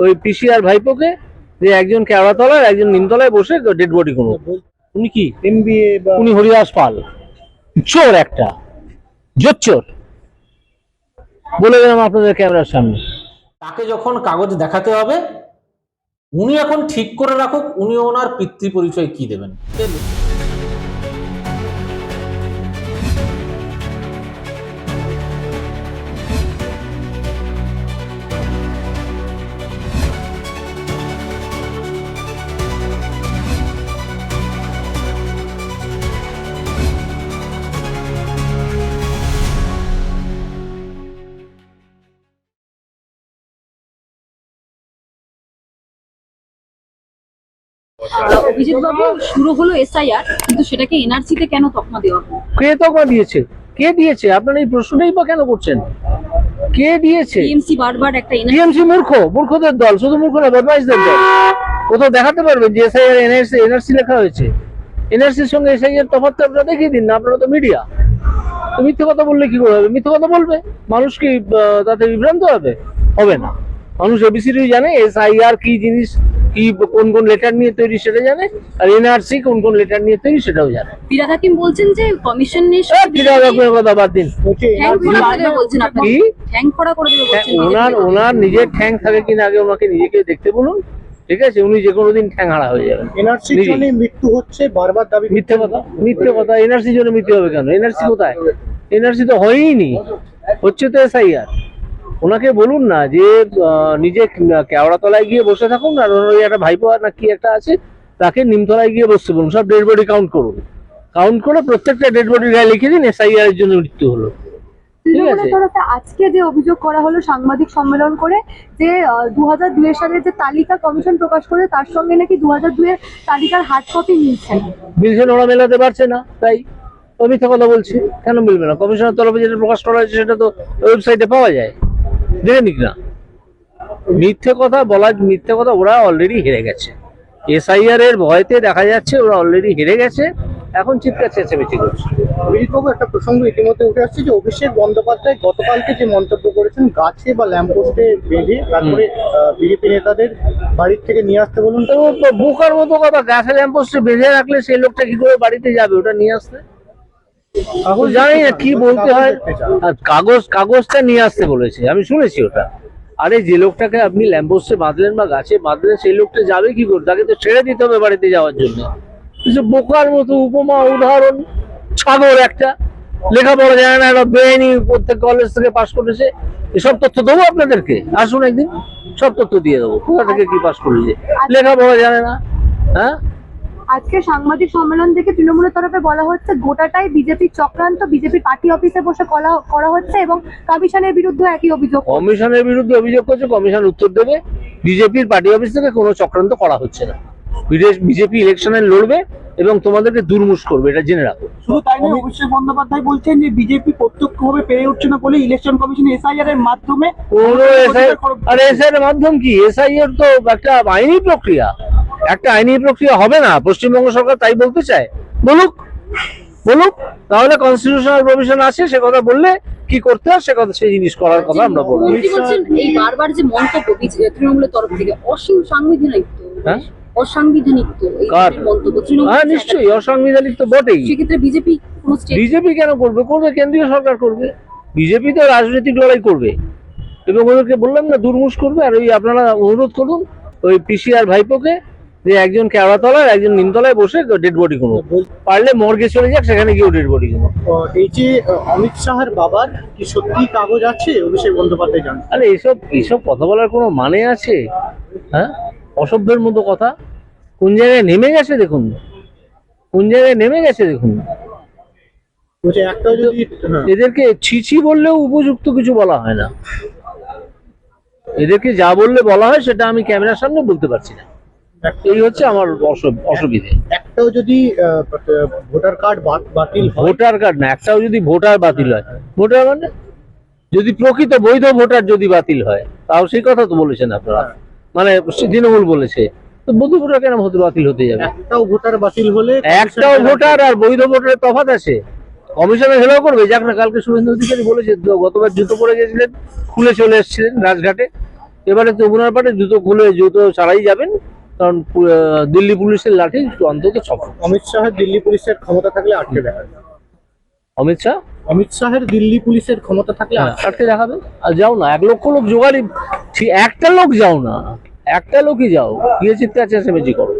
ওই পিসি আর ভাইপোকে যে একজন কেওড়াতলায় একজন নিমতলায় বসে ডেড বডি কোনো উনি কি? এমবিএ বা উনি হরিদাস পাল। চোর একটা। জোচ্চোর বলে দিলাম আপনাদের ক্যামেরার সামনে। তাকে যখন কাগজ দেখাতে হবে উনি এখন ঠিক করে রাখুক উনি ওনার পিতৃ পরিচয় কি দেবেন? অভিজিৎ বাবু শুরু হলো এসআইআর কিন্তু সেটাকে এনআরসিতে কেন তকমা দেওয়া কে তকমা দিয়েছে? কে দিয়েছে? আপনারা এই প্রশ্নটাই বা কেন করছেন? কে দিয়েছে? টিএমসি বারবার একটা টিএমসি মূর্খ মূর্খদের দল শুধু মূর্খ না বদমাইশদের দল। কোথাও দেখাতে পারবেন যে এসআইআর এনআরসি এনআরসি লেখা হয়েছে। এনআরসির সঙ্গে এসআইআর তফাৎ তো আপনারা দেখিয়ে দিন না আপনারা তো মিডিয়া তো মিথ্যে কথা বললে কি করে হবে? মিথ্যে কথা বলবে? মানুষ কি তাতে বিভ্রান্ত হবে? হবে না। মানুষ এবিসিডি জানে এসআইআর কি জিনিস কি কোন কোন লেটার নিয়ে তৈরি সেটা জানে আর এনআরসি কোন কোন লেটার নিয়ে তৈরি সেটাও জানে। ফিরাদ হাকিম বলছেন যে কমিশন নিয়ে রকমের কথা বাদ দিন। ওনার ওনার নিজের ঠ্যাং থাকে কিনা আগে ওনাকে নিজেকে দেখতে বলুন ঠিক আছে? উনি যে কোনো দিন ঠ্যাং হারা হয়ে যাবেন। এনআরসি। জন্য মৃত্যু হচ্ছে বারবার দাবি মিথ্যে কথা মিথ্যে কথা। এনআরসি জন্য মিথ্যে হবে কেন? এনআরসি কোথায়? এনআরসি তো হয়ইনি হচ্ছে তো এসআইআর। ওনাকে বলুন না যে নিজে কেওড়াতলায় গিয়ে বসে থাকুন আর ওনার ওই একটা ভাইপো না কি একটা আছে তাকে নিমতলায় গিয়ে বসতে বলুন। সব ডেড বডি কাউন্ট করুন। কাউন্ট করে প্রত্যেকটা ডেড বডির গায়ে লিখে দিন এসআইআর এর জন্য মৃত্যু হলো। আজকে যে অভিযোগ করা হলো সাংবাদিক সম্মেলন করে যে দু হাজার দুয়ের সালের যে তালিকা কমিশন প্রকাশ করে তার সঙ্গে নাকি দু হাজার দুয়ের তালিকার হার্ড কপি মিলছে না। মিলছে ওরা মেলাতে পারছে না তাই মিথ্যা কথা বলছি। কেন মিলবে না? কমিশনের তরফে যেটা প্রকাশ করা হয়েছে সেটা তো ওয়েবসাইটে পাওয়া যায়। দেখে নিক না মিথ্যে কথা বলা মিথ্যে কথা ওরা অলরেডি হেরে গেছে। এসআইআর এর ভয়তে দেখা যাচ্ছে ওরা অলরেডি হেরে গেছে এখন চিৎকার চেঁচামেচি করছে। অভিজিৎবাবু একটা প্রসঙ্গ ইতিমধ্যে উঠে আসছে যে অভিষেক বন্দ্যোপাধ্যায় গতকালকে যে মন্তব্য করেছেন গাছে বা ল্যাম্পপোস্টে বেঁধে তারপরে বিজেপি নেতাদের বাড়ির থেকে নিয়ে আসতে বলুন। তো বোকার মতো কথা গাছের ল্যাম্পোস্টে বেঁধে রাখলে সেই লোকটা কি করে বাড়িতে যাবে? ওটা নিয়ে আসতে। জানি না কি বলতে হয়। কাগজ, কাগজটা নিয়ে আসতে বলেছে। আমি শুনেছি ওটা। আরে যে লোকটাকে আপনি ল্যাম্পোস্টে বাঁধলেন বা গাছে বাঁধলেন, সেই লোকটা যাবে কি করে? তাকে তো ছেড়ে দিতে হবে বাড়িতে যাওয়ার জন্য। বোকার মতো উপমা, উদাহরণ, ছাগল একটা। লেখাপড়া জানে না, একটা বেআইনি প্রত্যেক কলেজ থেকে পাশ করেছে। এসব তথ্য দেবো আপনাদেরকে? আসুন একদিন। সব তথ্য দিয়ে দেবো। কোথা থেকে কি পাশ করেছে? লেখাপড়া জানে না হ্যাঁ? আজকে সাংবাদিক সম্মেলন থেকে তৃণমূলের তরফে বলা হচ্ছে গোটাটাই বিজেপির চক্রান্ত বিজেপির পার্টি অফিসে বসে করা করা হচ্ছে এবং কমিশনের বিরুদ্ধে একই অভিযোগ কমিশনের বিরুদ্ধে অভিযোগ করছে কমিশন উত্তর দেবে বিজেপির পার্টি অফিস থেকে কোনো চক্রান্ত করা হচ্ছে না। বিজেপি ইলেকশনে লড়বে এবং তোমাদেরকে দুর্মুষ করবে এটা জেনে রাখো। শুধু তাই নয় অভিষেক বন্দ্যোপাধ্যায় বলছেন যে বিজেপি প্রত্যক্ষভাবে পেরে উঠছে না বলে ইলেকশন কমিশন এসআইআর এর মাধ্যমে কোনো আর এসআই এর মাধ্যম কি? এসআই এর তো একটা আইনি প্রক্রিয়া। একটা আইনি প্রক্রিয়া হবে না পশ্চিমবঙ্গ সরকার তাই বলতে চায়। বলুক বলুক তাহলে কনস্টিটিউশনাল প্রভিশন আছে সে কথা বললে কি করতে হয় সে কথা সেই জিনিস করার কথা আমরা বলব। এই বারবার যে মন্তব্য তৃণমূলের তরফ থেকে অসীম সাংবিধানিক হ্যাঁ? অসাংবিধানিক তো হ্যাঁ নিশ্চয়ই অসাংবিধানিক তো বটেই। সেক্ষেত্রে বিজেপি বিজেপি কেন করবে? করবে কেন্দ্রীয় সরকার করবে। বিজেপি তো রাজনৈতিক লড়াই করবে। এবং ওদেরকে বললাম না দুর্মুষ করবে আর ওই আপনারা অনুরোধ করুন ওই পিসিআর ভাইপোকে যে একজন কেওড়াতলায় একজন নিমতলায় বসে ডেড বডি কোনো পারলে মর্গে চলে যাক সেখানে গিয়েও ডেড বডি কোনো এই যে অমিত শাহের বাবার কি সত্যি কাগজ আছে? অভিষেক বন্দ্যোপাধ্যায় জানেন আরে এইসব এইসব কথা বলার কোনো মানে আছে? হ্যাঁ? অসভ্যের মতো কথা? কোন জায়গায় নেমে গেছে দেখুন? কোন জায়গায় নেমে গেছে দেখুন? হ্যাঁ। এদেরকে ছিছি বললেও উপযুক্ত কিছু বলা হয় না। এদেরকে যা বললে বলা হয় সেটা আমি ক্যামেরার সামনে বলতে পারছি না। এই হচ্ছে আমার অসুবিধে। একটাও যদি ভোটার কার্ড বাতিল ভোটার কার্ড না একটাও যদি ভোটার বাতিল হয়। ভোটার মানে? যদি প্রকৃত বৈধ ভোটার যদি বাতিল হয় তাও সেই কথা তো বলেছেন আপনারা। মানে তৃণমূল বলেছে। তো বৈধ ভোটার কেন হতে বাতিল হতে যাবে? একটাও ভোটার বাতিল হলে একটাও ভোটার আর বৈধ ভোটারের তফাৎ আছে। কমিশনে হেলেও করবে। যাক না কালকে শুভেন্দু অধিকারী বলেছে গতবার জুতো পরে গেছিলেন খুলে চলে এসেছিলেন রাজঘাটে। এবারে তো ওনার পাটে জুতো খুলে জুতো ছাড়াই যাবেন। কারণ পু- আহ, দিল্লি পুলিশের লাঠি অন্তত ছ অমিত শাহের দিল্লি পুলিশের ক্ষমতা থাকলে আটকে দেখাবে অমিত শাহ? অমিত শাহের দিল্লি পুলিশের ক্ষমতা থাকলে হ্যাঁ, আটকে দেখাবে। আর যাও না এক লক্ষ লোক জোগাড়ি ঠিক একটা লোক যাও না একটা লোকই যাও। গিয়ে চিৎকার চেঁচামেচি করো।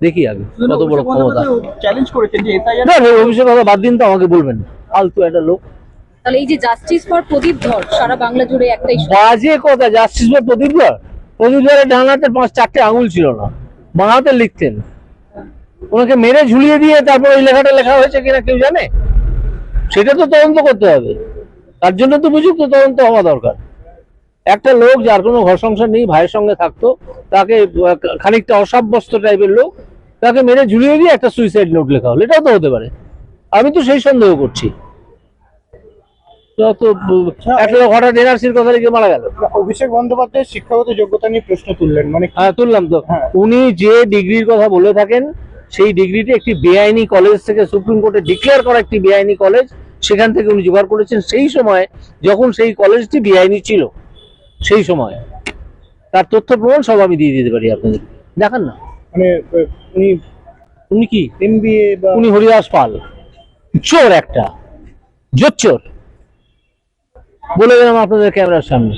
দেখি আগে কত বড় ক্ষমতা। চ্যালেঞ্জ করেছেন যে না না, অভিষেক কথা বাদ দিন তো আমাকে বলবেন না। ফালতু একটা লোক। তাহলে এই যে জাস্টিস ফর প্রদীপ ধর সারা বাংলা জুড়ে একটা। বাজে কথা জাস্টিস ফর প্রদীপ ধর। ধরের ডান পাঁচ, চারটে আঙুল ছিল না। বাঁ হাতে লিখতেন। ওনাকে মেরে ঝুলিয়ে দিয়ে তারপর ওই লেখাটা লেখা হয়েছে কিনা কেউ জানে? সেটা তো তদন্ত করতে হবে। তার জন্য তো উপযুক্ত তদন্ত হওয়া দরকার। একটা লোক যার কোনো ঘর সংসার নেই, ভাইয়ের সঙ্গে থাকতো, তাকে খানিকটা অসাব্যস্ত টাইপের লোক, তাকে মেরে ঝুলিয়ে দিয়ে একটা সুইসাইড নোট লেখা হলো। এটাও তো হতে পারে। আমি তো সেই সন্দেহ করছি। আহ, একটা হঠাৎ এনআরসির কথা লিখে মারা গেল। অভিষেক শিক্ষাগত যোগ্যতা নিয়ে প্রশ্ন তুললেন মানে হ্যাঁ তুললাম তো। হ্যাঁ। উনি যে ডিগ্রির কথা বলে থাকেন সেই ডিগ্রিটি একটি বেআইনি কলেজ থেকে সুপ্রিম কোর্টে ডিক্লেয়ার করা একটি বেআইনি কলেজ সেখান থেকে উনি জোগাড় করেছেন। সেই সময় যখন সেই কলেজটি বেআইনি ছিল সেই সময়। তার তথ্য প্রমাণ সব আমি দিয়ে দিতে পারি আপনাদের। দেখান না। মানে উনি উনি কি? এমবিএ উনি হরিদাস পাল। চোর একটা। জোচ্চোর বলে দিলাম আপনাদের ক্যামেরার সামনে।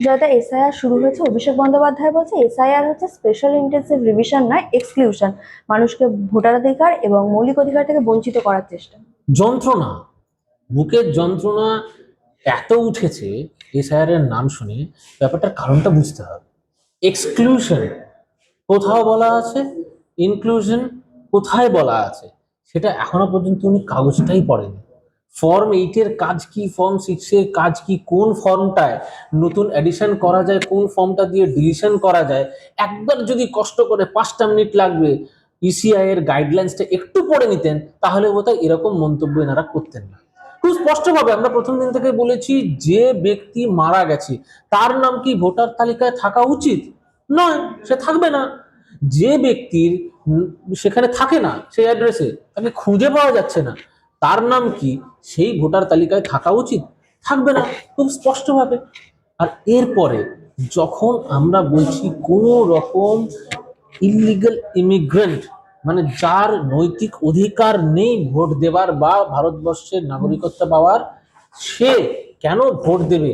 যেটা এসআইআর শুরু হয়েছে অভিষেক বন্দ্যোপাধ্যায় বলছে এসআইআর হচ্ছে স্পেশাল ইন্টেন্সিভ রিভিশন নয় এক্সক্লুশন মানুষকে ভোটাধিকার এবং মৌলিক অধিকার থেকে বঞ্চিত করার চেষ্টা। যন্ত্রণা। বুকের যন্ত্রণা এত উঠেছে এসআইআর এর নাম শুনে ব্যাপারটার কারণটা বুঝতে হবে। এক্সক্লুশন কোথাও বলা আছে ইনক্লুশন কোথায় বলা আছে সেটা এখনও পর্যন্ত উনি কাগজটাই পড়েনি ফর্ম এইটের কাজ কি ফর্ম সিক্সের কাজ কি, কোন ফর্মটায় নতুন এডিশন করা যায়, কোন ফর্মটা দিয়ে ডিলিশন করা যায়, একবার যদি কষ্ট করে পাঁচটা মিনিট লাগবে ইসিআই এর গাইডলাইন্সটা একটু পড়ে নিতেন, তাহলে বোধহয় এরকম মন্তব্য এনারা করতেন না। খুব স্পষ্টভাবে আমরা প্রথম দিন থেকে বলেছি, যে ব্যক্তি মারা গেছে, তার নাম কি ভোটার তালিকায় থাকা উচিত? নয়, সে থাকবে না। যে ব্যক্তির সেখানে থাকে না, সেই অ্যাড্রেসে তাকে খুঁজে পাওয়া যাচ্ছে না। তার নাম কি? সেই ভোটার তালিকায় থাকা উচিত? থাকবে না, খুব স্পষ্টভাবে। আর এরপরে যখন আমরা বলছি কোনো রকম ইলিগাল ইমিগ্রেন্ট মানে যার নৈতিক অধিকার নেই ভোট দেবার বা ভারতবর্ষের নাগরিকত্ব পাওয়ার, সে কেন ভোট দেবে?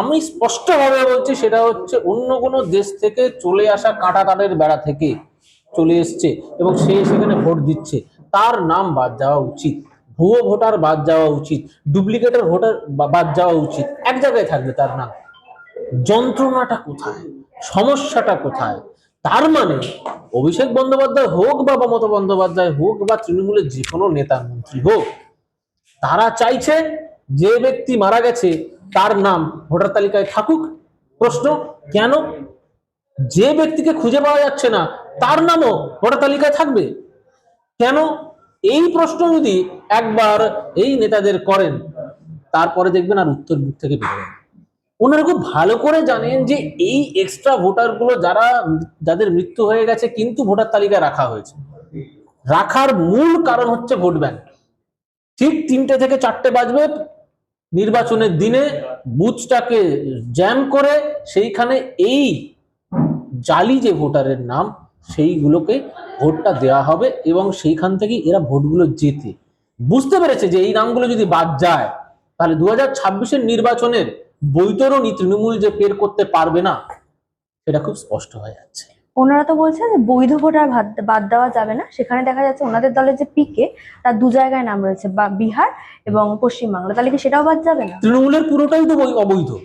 আমি স্পষ্টভাবে বলছি সেটা হচ্ছে অন্য কোনো দেশ থেকে চলে আসা কাঁটা তারের বেড়া থেকে চলে এসছে এবং সে সেখানে ভোট দিচ্ছে। তার নাম বাদ দেওয়া উচিত। ভুয়ো ভোটার বাদ যাওয়া উচিত, ডুপ্লিকেটের ভোটার বাদ যাওয়া উচিত। এক জায়গায় থাকবে তার নাম। যন্ত্রণাটা কোথায়? সমস্যাটা কোথায়? তার মানে অভিষেক বন্দ্যোপাধ্যায় হোক বা মমতা বন্দ্যোপাধ্যায় হোক বা তৃণমূলের যে কোনো নেতা মন্ত্রী হোক, তারা চাইছে যে ব্যক্তি মারা গেছে, তার নাম ভোটার তালিকায় থাকুক। প্রশ্ন, কেন? যে ব্যক্তিকে খুঁজে পাওয়া যাচ্ছে না, তার নামও ভোটার তালিকায় থাকবে। কেন? এই প্রশ্ন যদি একবার এই নেতাদের করেন, তারপরে দেখবেন আর উত্তর মুখ থেকে বেরোবে ওনারা খুব ভালো করে জানেন যে এই এক্সট্রা ভোটারগুলো যারা যাদের মৃত্যু হয়ে গেছে কিন্তু ভোটার তালিকায় রাখা হয়েছে। রাখার মূল কারণ হচ্ছে ভোট ব্যাংক। ঠিক তিনটে থেকে চারটে বাজবে নির্বাচনের দিনে, বুথটাকে জ্যাম করে সেইখানে এই জালি যে ভোটারের নাম সেইগুলোকে ভোটটা দেওয়া হবে এবং সেইখান থেকেই এরা ভোটগুলো জেতে। বুঝতে পেরেছে যে এই নামগুলো যদি বাদ যায় তাহলে দু হাজার ছাব্বিশের নির্বাচনের বৈতরণী তৃণমূল যে পের করতে পারবে না সেটা খুব স্পষ্ট হয়ে যাচ্ছে। ওনারা তো বলছেন যে বৈধ ভোটার বাদ- বাদ দেওয়া যাবে না। সেখানে দেখা যাচ্ছে ওনাদের দলের যে পিকে তার দু জায়গায় নাম রয়েছে বিহার এবং পশ্চিমবাংলা। তাহলে কি সেটাও বাদ যাবে না? তৃণমূলের পুরোটাই তো অবৈধ।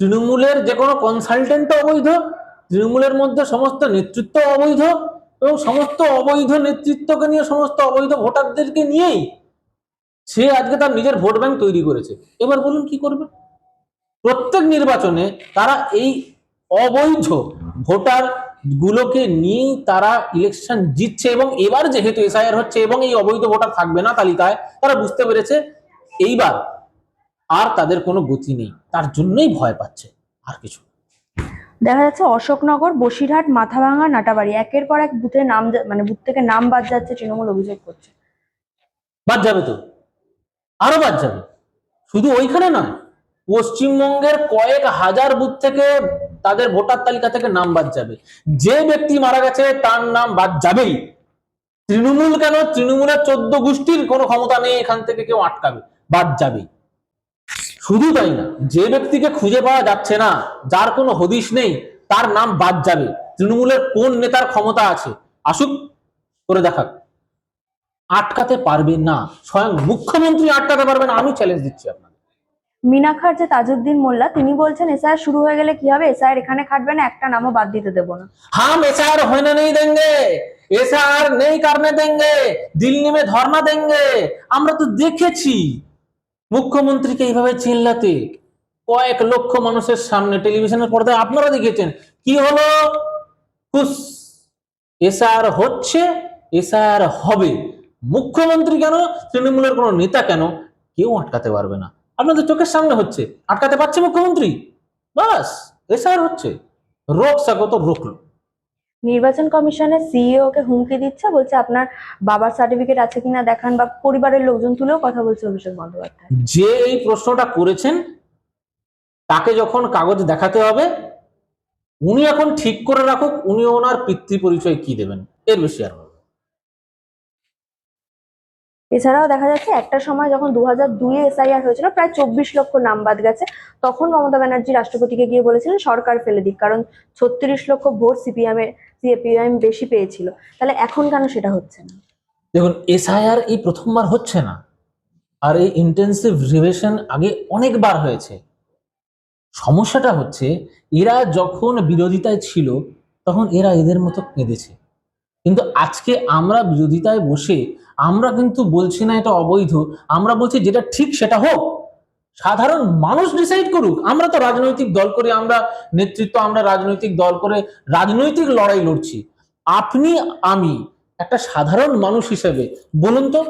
তৃণমূলের যে কোনো কনসালটেন্ট অবৈধ তৃণমূলের মধ্যে সমস্ত নেতৃত্ব অবৈধ এবং সমস্ত অবৈধ নেতৃত্বকে নিয়ে সমস্ত অবৈধ ভোটারদেরকে নিয়েই সে আজকে তার নিজের ভোট ব্যাংক তৈরি করেছে। এবার বলুন কি করবে? প্রত্যেক নির্বাচনে তারা এই অবৈধ ভোটার গুলোকে নিয়েই তারা ইলেকশন জিতছে এবং এবার যেহেতু এসআইআর হচ্ছে এবং এই অবৈধ ভোটার থাকবে না তালিকায়, তারা বুঝতে পেরেছে এইবার আর তাদের কোনো গতি নেই। তার জন্যই ভয় পাচ্ছে আর কিছু। দেখা যাচ্ছে অশোকনগর, বসিরহাট মাথাভাঙা নাটাবাড়ি। একের পর এক বুথের নাম মানে বুথ থেকে নাম বাদ যাচ্ছে, তৃণমূল অভিযোগ করছে। বাদ যাবে তো? আরও বাদ যাবে? শুধু ওইখানে নয়, পশ্চিমবঙ্গের কয়েক হাজার বুথ থেকে তাদের ভোটার তালিকা থেকে নাম বাদ যাবে। যে ব্যক্তি মারা গেছে, তার নাম বাদ যাবেই। তৃণমূল কেন? তৃণমূলের চোদ্দ গোষ্ঠীর কোনো ক্ষমতা নেই, এখান থেকে কেউ আটকাবে। বাদ যাবে শুধু তাই না যে ব্যক্তিকে খুঁজে পাওয়া যাচ্ছে না যার কোনো হদিস নেই তার নাম বাদ যাবে। তৃণমূলের কোন নেতার ক্ষমতা আছে? আসুক করে দেখাক। আটকাতে পারবে না স্বয়ং মুখ্যমন্ত্রী আটকাতে পারবেন আমি চ্যালেঞ্জ দিচ্ছি আপনাকে। মিনাখার যে তাজউদ্দিন মোল্লা তিনি বলছেন এসআইআর শুরু হয়ে গেলে কি হবে? এসআইআর এখানে খাটবে না একটা নামও বাদ দিতে দেবো না। হাম এসআইআর হয় না নেই দেঙ্গে। এসআইআর নেই কারণে দেঙ্গে। দিল্লি মে ধর্না দেঙ্গে। আমরা তো দেখেছি মুখ্যমন্ত্রীকে এইভাবে চিল্লাতে কয়েক লক্ষ মানুষের সামনে টেলিভিশনের পর্দায় আপনারা দেখেছেন। কি হলো? এসআর হচ্ছে, এসআর হবে। মুখ্যমন্ত্রী কেন? তৃণমূলের কোনো নেতা কেন? কেউ আটকাতে পারবে না। আপনাদের চোখের সামনে হচ্ছে। আটকাতে পারছে মুখ্যমন্ত্রী? বাস, এসআর হচ্ছে। রোগ সাগত রোকলো। নির্বাচন কমিশনের সিইও কে হুমকি দিচ্ছে বলছে আপনার বাবার সার্টিফিকেট আছে কিনা দেখান বা পরিবারের লোকজন তুলেও কথা বলছে অভিষেক বন্দ্যোপাধ্যায়। যে এই প্রশ্নটা করেছেন তাকে যখন কাগজ দেখাতে হবে উনি এখন ঠিক করে রাখুক উনি ওনার পিতৃ পরিচয় কি দেবেন এর বেশি আর এছাড়াও দেখা যাচ্ছে একটা সময় যখন দু হাজার দুইয়ে এসআইআর হয়েছিল প্রায় চব্বিশ লক্ষ নাম বাদ গেছে তখন মমতা ব্যানার্জি রাষ্ট্রপতিকে গিয়ে বলেছিলেন সরকার ফেলে দিক কারণ ছত্রিশ লক্ষ ভোট সিপিএম এর সিপিএম বেশি পেয়েছিল। তাহলে এখন কেন সেটা হচ্ছে না? দেখুন এসআইআর এই প্রথমবার হচ্ছে না। আর এই ইন্টেন্সিভ রিভিশন আগে অনেকবার হয়েছে। সমস্যাটা হচ্ছে, এরা যখন বিরোধিতায় ছিল, তখন এরা এদের মতো কেঁদেছে। কিন্তু আজকে আমরা বিরোধিতায় বসে, আমরা কিন্তু বলছি না এটা অবৈধ, আমরা বলছি যেটা ঠিক সেটা হোক। সাধারণ মানুষ ডিসাইড করুক, আমরা তো রাজনৈতিক দল করে আমরা নেতৃত্ব, আমরা রাজনৈতিক দল করে রাজনৈতিক লড়াই লড়ছি। আপনি, আমি একটা সাধারণ মানুষ হিসেবে বলুন তো,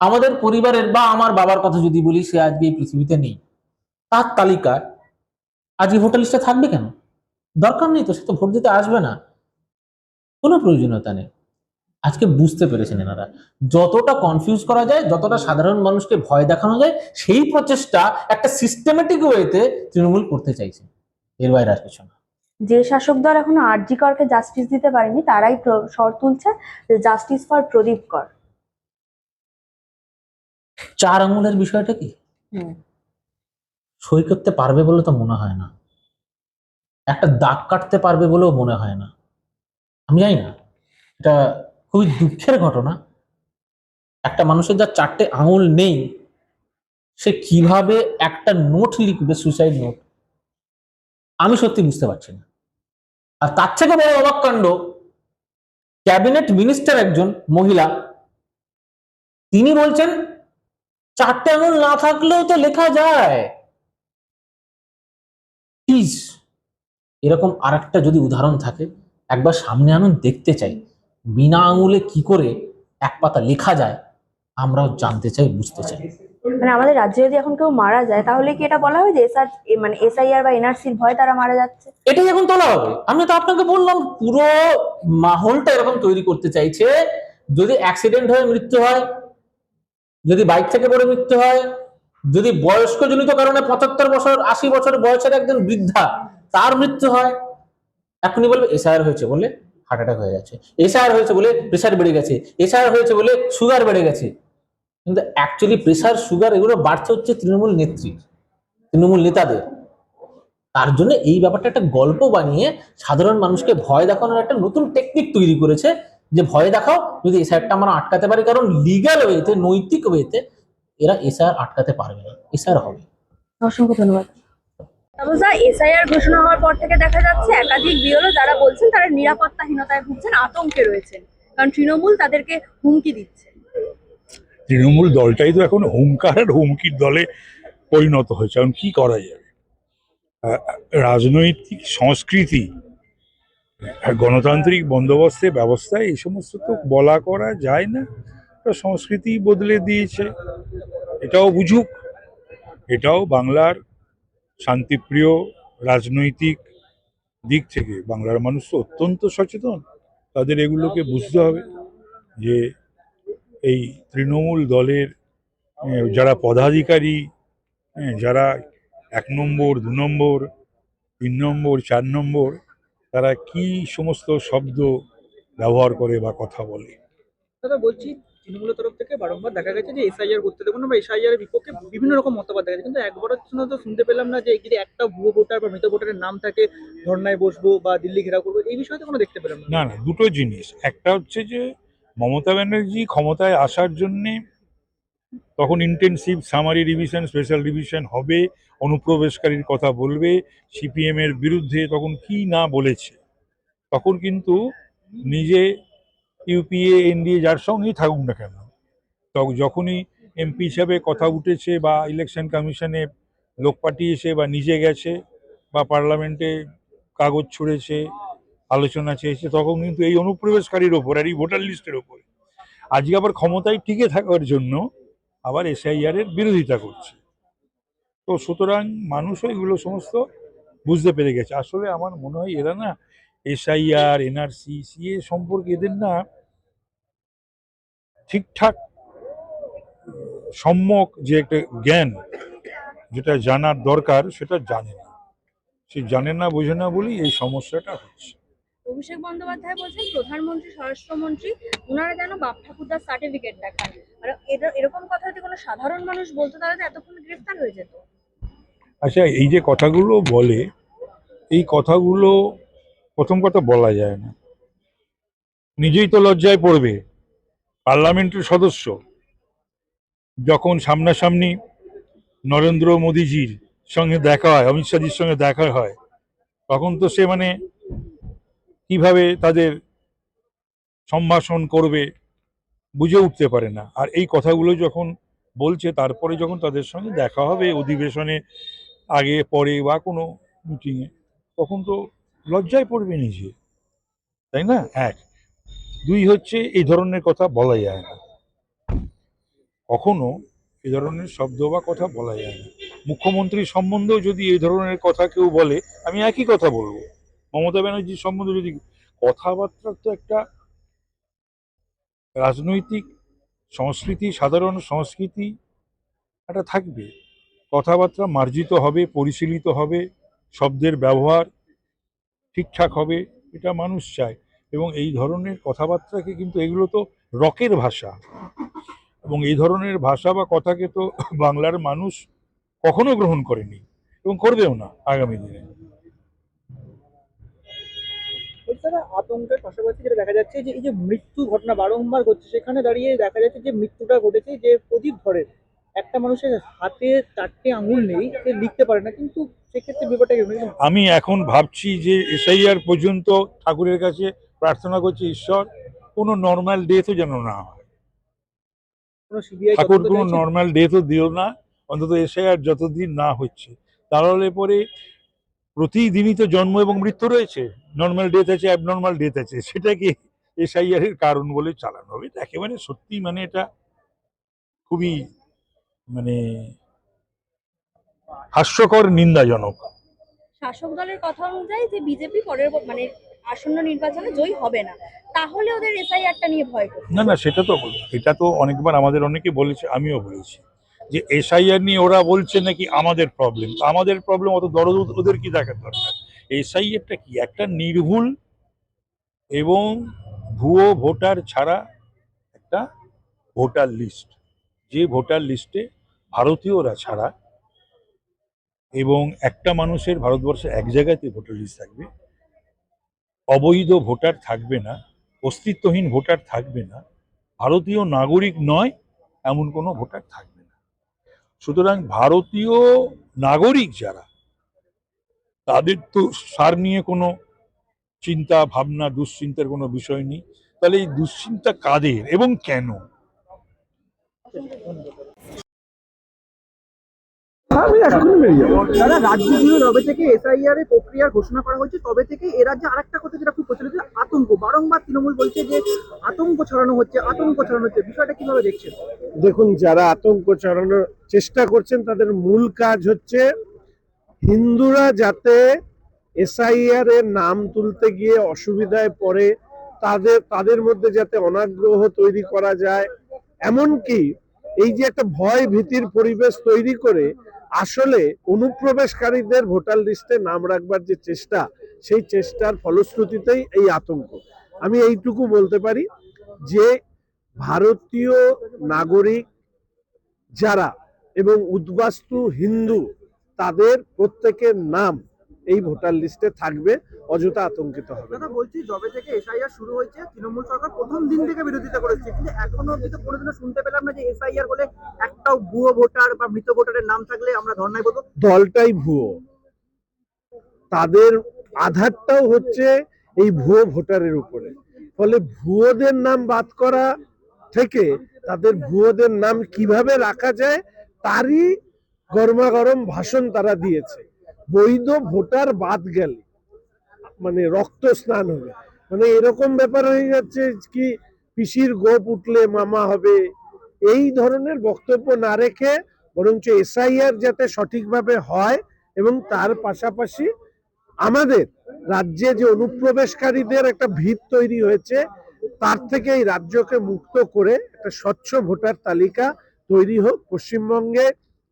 আমাদের পরিবারের বা আমার বাবার কথা যদি বলি, সে আজকে এই পৃথিবীতে নেই। তার তালিকায় আজকে ভোটার লিস্টে থাকবে কেন? দরকার নেই তো, সে তো ভোট দিতে আসবে না। কোনো প্রয়োজনীয়তা নেই। আজকে বুঝতে পেরেছেন এনারা। যতটা কনফিউজ করা যায় যতটা সাধারণ মানুষকে ভয় দেখানো যায় সেই প্রচেষ্টা একটা সিস্টেমেটিক ওয়েতে তৃণমূল করতে চাইছে। এর বাইরে আর কিছু না। যে শাসক দল এখনও আরজি করকে জাস্টিস দিতে পারেনি তারাই স্বর তুলছে যে জাস্টিস ফর প্রদীপ কর। চার আঙুলের বিষয়টা কি? সই করতে পারবে বলে তো মনে হয় না। একটা দাগ কাটতে পারবে বলেও মনে হয় না। আমি জানি না। এটা খুবই দুঃখের ঘটনা। একটা মানুষের যা চারটে আঙুল নেই, সে কীভাবে একটা নোট লিখবে সুইসাইড নোট আমি সত্যি বুঝতে পারছি না। আর তার থেকে বড় অবাক কাণ্ড, ক্যাবিনেট মিনিস্টার একজন মহিলা, তিনি বলছেন, চারটে আঙুল না থাকলেও তো লেখা যায়। প্লিজ এরকম আরেকটা যদি উদাহরণ থাকে, একবার সামনে আনুন, দেখতে চাই। বিনা আঙুলে কি করে এক পাতা লেখা যায় আমরাও জানতে চাই বুঝতে চাই। মানে আমাদের রাজ্যে যদি এখন কেউ মারা যায় তাহলে কি এটা বলা হয় যে এসআর মানে এসআইআর বা এনআরসির ভয় তারা মারা যাচ্ছে? এটাই এখন তোলা হবে। আমি তো আপনাকে বললাম পুরো মাহলটা এরকম তৈরি করতে চাইছে যদি অ্যাক্সিডেন্ট হয়ে মৃত্যু হয় যদি বাইক থেকে পড়ে মৃত্যু হয় যদি বয়স্কজনিত কারণে পঁচাত্তর বছর আশি বছর বয়সের একজন বৃদ্ধা তার মৃত্যু হয় এখনই বলবে এসআইআর হয়েছে বলে হার্ট অ্যাটাক হয়ে যাচ্ছে এসআইআর হয়েছে বলে প্রেশার বেড়ে গেছে। এসআইআর হয়েছে বলে সুগার বেড়ে গেছে। কিন্তু অ্যাকচুয়ালি প্রেশার সুগার এগুলো বাড়ছে হচ্ছে তৃণমূল নেত্রী, তৃণমূল নেতাদের। তার জন্য এই ব্যাপারটা একটা গল্প বানিয়ে সাধারণ মানুষকে ভয় দেখানোর একটা নতুন টেকনিক তৈরি করেছে যে ভয় দেখাও, যদি এসআইআরটা আমরা আটকাতে পারি, কারণ লিগ্যাল ওয়েতে নৈতিক ওয়েতে এরা এসআইআর আটকাতে পারবে না। এসআইআর হবে। অসংখ্য ধন্যবাদ। অবস্থা এসআইআর ঘোষণা হওয়ার পর থেকে দেখা যাচ্ছে একাধিক বিওলো যারা বলছেন তারা নিরাপত্তাহীনতায় ভুগছেন, আতঙ্কে রয়েছেন। কারণ তৃণমূল তাদেরকে হুমকি দিচ্ছে। তৃণমূল দলটাই তো এখন হুঙ্কার আর হুমকির দলে পরিণত হয়েছে। এখন কি করা যাবে? রাজনৈতিক সংস্কৃতি গণতান্ত্রিক বন্দোবস্তে ব্যবস্থায় এই সমস্ত তো বলা করা যায় না। সংস্কৃতি বদলে দিয়েছে। এটাও বুঝুক। এটাও বাংলার শান্তিপ্রিয় রাজনৈতিক দিক থেকে বাংলার মানুষ তো অত্যন্ত সচেতন। তাদের এগুলোকে বুঝতে হবে যে এই তৃণমূল দলের যারা পদাধিকারী যারা এক নম্বর, দু নম্বর, তিন নম্বর, চার নম্বর, তারা কি সমস্ত শব্দ ব্যবহার করে বা কথা বলে? দাদা, বলছি তৃণমূলের তরফ থেকে বারংবার দেখা গেছে যে এসআইআর করতে দেবো না বা এসআইআর বিপক্ষে বিভিন্ন রকম মতবাদ দেখা গেছে। কিন্তু একবারের জন্য তো শুনতে পেলাম না যে যদি একটা ভুয়ো ভোটার বা মৃত ভোটারের নাম থাকে, ধর্নায় বসবো বা দিল্লি ঘেরাও করব, এই বিষয়ে তো কোনো দেখতে পেলাম না। না দুটো জিনিস। একটা হচ্ছে যে মমতা ব্যানার্জি ক্ষমতায় আসার জন্যে তখন intensive summary revision special revision হবে, অনুপ্রবেশকারীর কথা বলবে সিপিএম এর বিরুদ্ধে তখন কি না বলেছে, তখন কিন্তু নিজে ইউপিএ, এনডিএ, যার সঙ্গেই থাকুক না কেন যখনই এমপি হিসাবে কথা উঠেছে বা ইলেকশন কমিশনে লোক পাঠিয়েছে বা নিজে গেছে বা পার্লামেন্টে কাগজ ছুঁড়েছে, আলোচনা চেয়েছে, তখন কিন্তু এই অনুপ্রবেশকারীর ওপর আর এই ভোটার লিস্টের ওপর আজকে আবার ক্ষমতায় টিকে থাকার জন্য আবার এসআইআর এর বিরোধিতা করছে। তো সুতরাং মানুষও এগুলো সমস্ত বুঝতে পেরে গেছে। আসলে আমার মনে হয় এরা না এসআইআর এনআরসি সিএ সম্পর্কে এদের না ঠিকঠাক সম্যক যে একটা জ্ঞান যেটা জানার দরকার সেটা জানে না। সে জানে না বোঝে না বলেই এই সমস্যাটা হচ্ছে। অভিষেক বন্দ্যোপাধ্যায় বলছেন প্রধানমন্ত্রী স্বরাষ্ট্রমন্ত্রী ওনারা যেন বাপ ঠাকুরদার সার্টিফিকেট দেখান এর- এরকম কথা যদি কোনো সাধারণ মানুষ বলতো তাহলে তো এতক্ষণ গ্রেফতার হয়ে যেত। আচ্ছা এই যে কথাগুলো বলে এই কথাগুলো প্রথম কথা বলা যায় না। নিজেই তো লজ্জায় পড়বে। পার্লামেন্টের সদস্য। যখন সামনাসামনি নরেন্দ্র মোদীজির সঙ্গে দেখা হয়, অমিত শাহজির সঙ্গে দেখা হয়, তখন তো সে মানে কীভাবে তাদের সম্ভাষণ করবে বুঝে উঠতে পারে না। আর এই কথাগুলো যখন বলছে, তারপরে যখন তাদের সঙ্গে দেখা হবে, অধিবেশনে আগে, পরে বা কোনো মিটিংয়ে তখন তো লজ্জায় পড়বে নিজে। তাই না? এক। দুই হচ্ছে এই ধরনের কথা বলা যায় না। কখনো এই ধরনের শব্দ বা কথা বলা যায় না। মুখ্যমন্ত্রী সম্বন্ধেও যদি এই ধরনের কথা কেউ বলে, আমি একই কথা বলব। মমতা ব্যানার্জির সম্বন্ধে যদি কথাবার্তার তো একটা রাজনৈতিক সংস্কৃতি, সাধারণ সংস্কৃতি একটা থাকবে। কথাবার্তা মার্জিত হবে, পরিশীলিত হবে, শব্দের ব্যবহার ঠিকঠাক হবে, এটা মানুষ চায়। এবং এই ধরনের কথাবার্তাকে কিন্তু এগুলো তো রকের ভাষা। এবং এই ধরনের ভাষা বা কথাকে তো বাংলার মানুষ কখনো গ্রহণ করেনি এবং করবেও না আগামী দিনে। আতঙ্কের পাশাপাশি যেটা দেখা যাচ্ছে যে এই যে মৃত্যু ঘটনা বারংবার ঘটছে, সেখানে দাঁড়িয়ে দেখা যাচ্ছে যে মৃত্যুটা ঘটেছে যে প্রদীপ ধরে একটা মানুষের হাতে চারটে আঙুল নেই সে লিখতে পারে না কিন্তু সেক্ষেত্রে ব্যাপারটা আমি এখন ভাবছি যে এসআইআর পর্যন্ত ঠাকুরের কাছে প্রার্থনা করছি ঈশ্বর কোনো নর্মাল ডেথও যেন না হয়। ঠাকুর কোনো নর্মাল ডেথও দিও না অন্তত এসআইআর যতদিন না হচ্ছে। তাহলে পরে প্রতিদিনই তো জন্ম এবং মৃত্যু রয়েছে। নর্মাল ডেথ আছে অ্যাবনর্মাল ডেথ আছে সেটাকে এসআইআর এর কারণ বলে চালানো হবে। একেবারে সত্যি মানে এটা খুবই মানে হাস্যকর নিন্দাজনক। শাসক দলের কথা অনুযায়ী যে বিজেপি পরের মানে আসন্ন নির্বাচনে জয়ী হবে না তাহলে ওদের এসআইআরটা নিয়ে ভয় না না সেটা তো এটা তো অনেকবার আমাদের অনেকে বলেছে আমিও বলেছি। যে এসআইআর নিয়ে ওরা বলছে নাকি আমাদের প্রবলেম আমাদের প্রবলেম অত দরদ ওদের- ওদের কি দেখার দরকার? এসআইআরটা কি? একটা নির্ভুল এবং ভুয়ো ভোটার ছাড়া একটা ভোটার লিস্ট যে ভোটার লিস্টে ভারতীয়রা ছাড়া এবং একটা মানুষের ভারতবর্ষে এক জায়গাতে ভোটার লিস্ট থাকবে, অবৈধ ভোটার থাকবে না, অস্তিত্বহীন ভোটার থাকবে না, ভারতীয় নাগরিক নয়, এমন কোনো ভোটার থাকবে না। সুতরাং ভারতীয় নাগরিক যারা, তাদের তো সার নিয়ে কোনো চিন্তা, ভাবনা, দুশ্চিন্তার কোনো বিষয় নেই। তাহলে এই দুশ্চিন্তা কাদের এবং কেন? দাদা রাজ্য জুড়ে যবে থেকে এসআইআর এর প্রক্রিয়ার ঘোষণা করা হয়েছে তবে থেকে এ রাজ্যে আরেকটা কথা যেটা খুব প্রচলিত আতঙ্ক। বারংবার তৃণমূল বলছে যে আতঙ্ক ছড়ানো হচ্ছে আতঙ্ক ছড়ানো হচ্ছে। বিষয়টা কীভাবে দেখছেন? দেখুন যারা আতঙ্ক ছড়ানোর চেষ্টা করছেন তাদের মূল কাজ হচ্ছে হিন্দুরা যাতে এসআইআর এর নাম তুলতে গিয়ে অসুবিধায় পড়ে তাদের তাদের মধ্যে যাতে অনাগ্রহ তৈরি করা যায়। এমনকি এই যে একটা ভয় ভীতির পরিবেশ তৈরি করে আসলে অনুপ্রবেশকারীদের ভোটার লিস্টে নাম রাখবার যে চেষ্টা, সেই চেষ্টার ফলশ্রুতিতেই এই আতঙ্ক। আমি এইটুকু বলতে পারি যে ভারতীয় নাগরিক যারা এবং উদ্বাস্তু হিন্দু, তাদের প্রত্যেকের নাম এই ভোটার লিস্টে থাকবে অযথা আতঙ্কিত হবে। দাদা বলছি যবে থেকে এসআইআর শুরু হয়েছে তৃণমূল সরকার প্রথম দিন থেকে বিরোধিতা করেছে কিন্তু এখনও অব্দি তো কোনোদিনও শুনতে পেলাম না যে এসআইআর বলে একটাও ভুয়ো ভোটার বা মৃত ভোটারের নাম থাকলে আমরা ধর্নায় বলব। দলটাই ভুয়ো। তাদের আধারটাও হচ্ছে এই ভুয়ো ভোটারের উপরে। ফলে ভুয়োদের নাম বাদ করা থেকে তাদের ভুয়োদের নাম কীভাবে রাখা যায় তারই গরমাগরম ভাষণ তারা দিয়েছে। বৈধ ভোটার বাদ গেলে মানে রক্ত স্নান হবে। মানে এরকম ব্যাপার হয়ে যাচ্ছে কি পিসির গোপ উঠলে মামা হবে। এই ধরনের বক্তব্য না রেখে বরঞ্চ এসআইআর যাতে সঠিকভাবে হয় এবং তার পাশাপাশি আমাদের রাজ্যে যে অনুপ্রবেশকারীদের একটা ভিত তৈরি হয়েছে, তার থেকে এই রাজ্যকে মুক্ত করে একটা স্বচ্ছ ভোটার তালিকা তৈরি হোক, পশ্চিমবঙ্গে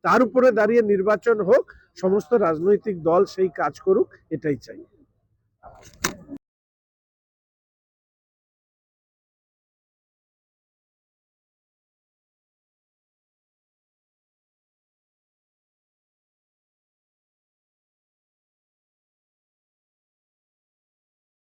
তার উপরে দাঁড়িয়ে নির্বাচন হোক সমস্ত রাজনৈতিক দল সেই কাজ করুক এটাই চাই।